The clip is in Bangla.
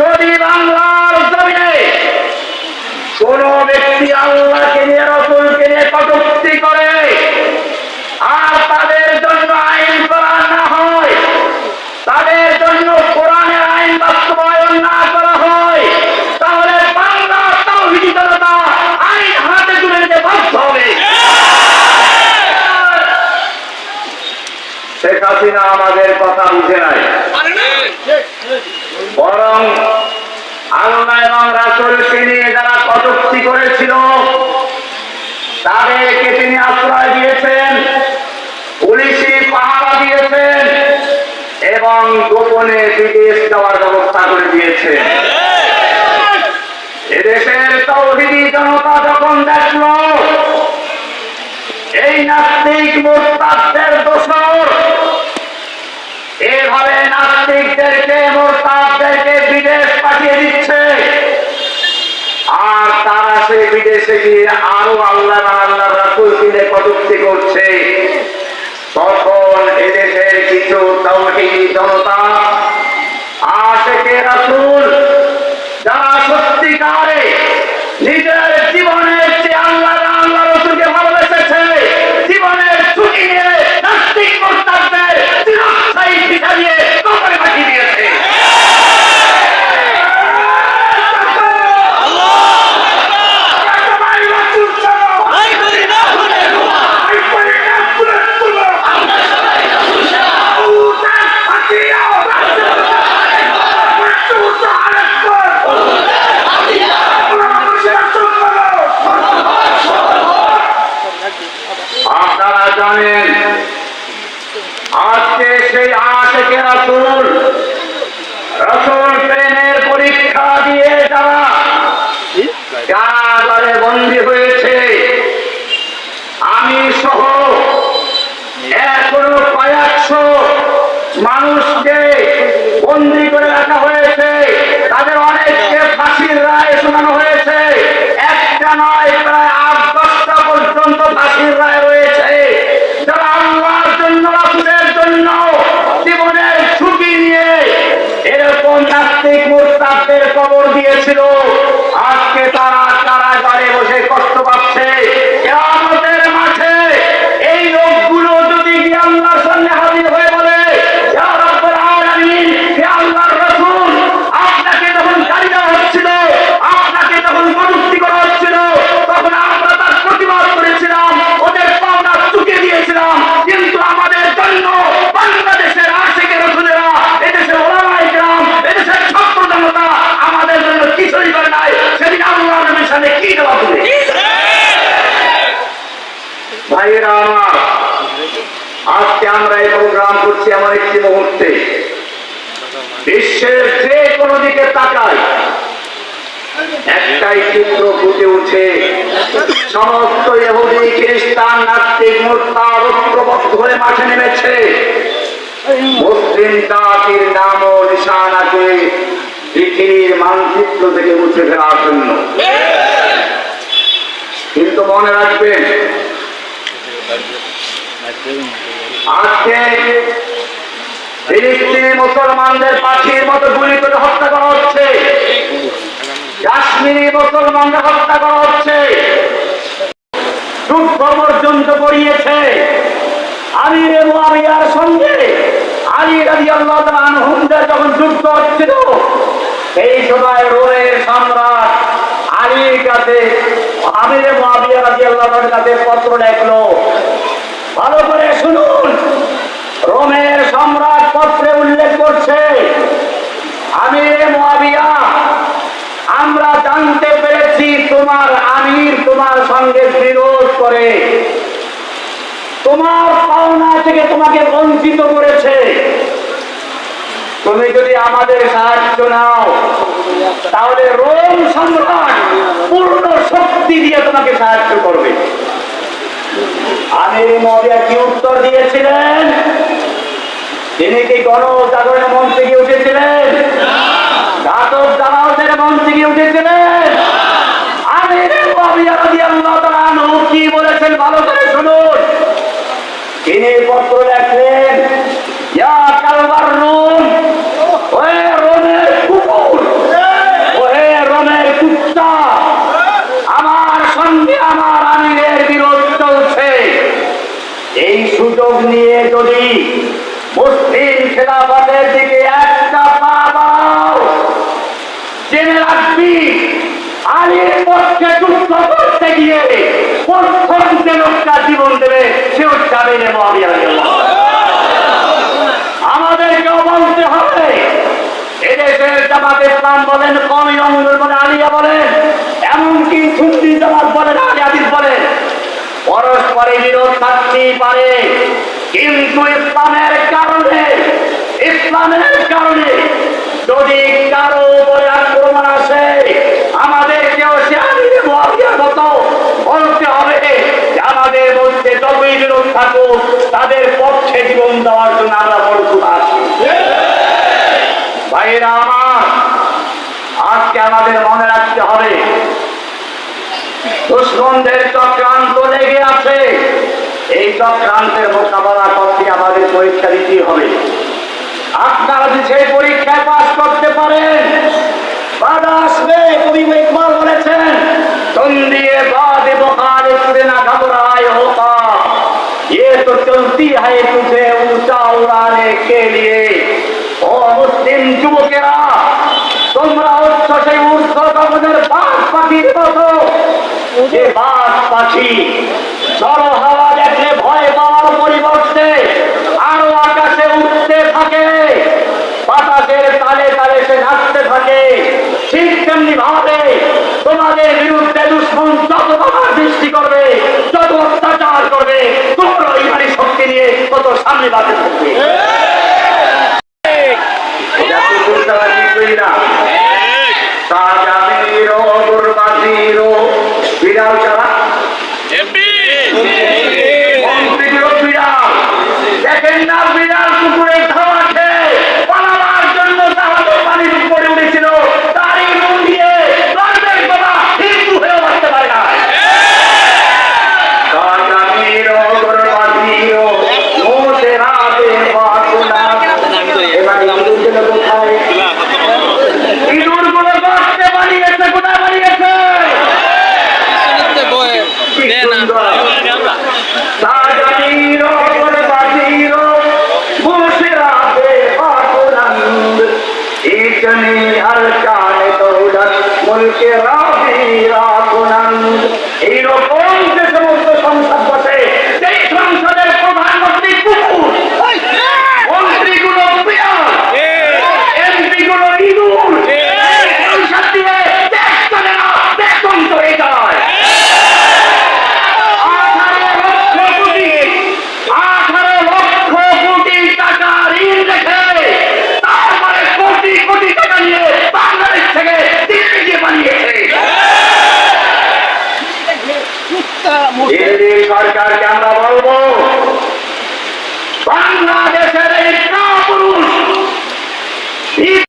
যদি বাংলার জমিনে কোন ব্যক্তি আল্লাহকে নিয়ে, রসুলকে নিয়ে কটুক্তি করে আর তাদের জন্য আইন করা না হয়, তাদের জন্য কোরআনের আইন বাস্তবায়ন না করা হয়, তাহলে বাংলা তৌহিদি জনতা আইন হাতে তুলে নিতে বাধ্য হবে। শেখ হাসিনা আমাদের কথা বুঝে নাই। বরং আল্লাহ এবং রাসুলকে নিয়ে যারা কটুক্তি করেছিল, তাদেরকে তিনি আশ্রয় দিয়েছেন, পুলিশি পাহারা দিয়েছেন এবং গোপনে বিদেশ যাওয়ার ব্যবস্থা করে দিয়েছেন। এদেশের তৌহিদি জনতা যখন দেখল, এই নাস্তিক মোরতাদের দোষর, এভাবে নাস্তিকদেরকে বিদেশ পাঠিয়ে দিচ্ছে। আর তারা সে বিদেশে গিয়ে আরও আল্লাহ আল্লাহ রাসুল কিনে কটুক্তি করছে। তখন এদেশের কিছু তৌহিদি জনতা আশেকে রাসুল, যারা সত্যিকারে নিজের জানেন। আজকে সেই আশেকে রাসুল রসুল প্রেমের পরীক্ষা দিয়ে যারা কারাগারে বন্দী হয়েছে, আমি সহ এখনও কয়েকশো মানুষকে বন্দি করে রাখা হয়েছে। তাদের অনেককে ফাঁসির রায় শোনানো হয়েছে। একটা নয়, প্রায় আট দশটা পর্যন্ত ফাঁসির রায় দিয়েছিল। করছি এমন একটি মুহূর্তে। বিশ্বের যে কোনো দিকে তাকাই, একটাই চিত্র ফুটে উঠে সমস্ত ইহুদি, খ্রিস্টান, নাস্তিক মোর্তাদ ঐক্যবদ্ধ হয়ে মাঠে নেমেছে। মুসলিম জাতির নাম ও নিশানাকে পৃথিবীর মানচিত্র থেকে মুছে ফেলার জন্য। কিন্তু মনে রাখবেন, আজকে ফিলিস্তিনি মুসলমানদের পাখির মতো গুলি করে হত্যা করা হচ্ছে। কাশ্মীরি মুসলমানদের হত্যা করা হচ্ছে। যুদ্ধ পর্যন্ত করিয়েছে সঙ্গে যুদ্ধ হচ্ছিল এই রোমের সম্রাট আমির কাছে ভালো করে শুনুন, রোমের সম্রাট আমির জানতে পেরেছি তোমার আমির তোমার সঙ্গে বিরোধ করে। তোমার পাওনা থেকে তোমাকে বঞ্চিত করেছে। তুমি যদি আমাদের সাহায্য নাও, তাহলে রোম সম্রাট পূর্ণ শক্তি দিয়ে তোমাকে সাহায্য করবে। আমির মহাবিয়া কি উত্তর দিয়েছিলেন? তিনি কি গণজাগরণ মঞ্চ থেকে উঠেছিলেন? ঘাতক দালালদের মঞ্চ থেকে উঠেছিলেন? আমি কি বলেছেন ভালো পত্র আমার সঙ্গে আমার আমিরের বিরোধ চলছে। এই সুযোগ নিয়ে যদি আলীর পক্ষে যুদ্ধ করতে গিয়ে প্রথম যে লোকটা জীবন দেবে, সেও যাবে আমাদেরকেও বলতে হবে জামাত বলেন কমি আলিয়া বলেন, এমনকি জামাত বলেন বলেন, পরস্পরে বিরোধ থাকতেই পারে, কিন্তু ইসলামের কারণে ইসলামের কারণে যদি কারও উপরে আক্রমণ আসে সে আলীর মহাবিয়ার মতো বলতে হবে আমাদের মধ্যে যতই বিরোধ থাকুক তাদের পক্ষে জীবন দেওয়ার জন্য আমরা প্রস্তুত আছি। ভাইরা আমার, আজকে আমাদের মনে রাখতে হবে, দুশ্মনদের চক্রান্ত লেগে আছে। এই চক্রান্তের মোকাবেলা করতে আমাদের পরীক্ষা দিতেই হবে। আপনারা যদি সেই পরীক্ষায় পাস করতে পারেন বাধা আসবে কবি ইকবাল বলেছেন तुम दिए बाद मुखालिफ से ना घबराए होता ये तो चलती है तुझे ऊंचा उड़ाने के लिए ও মুসলিম যুবকেরা তোমরা হচ্ছ সেই ঊর্ধ্ব গগনের বাঘ পাখির মতো যে বাঘ পাখি ঝড় হাওয়া দেখলে ভয় সৃষ্টি করবে যত অত্যাচার করবে তোমরা ইহারি শক্তি নিয়ে কত সামনে বাড়তে থাকবে। এইরকম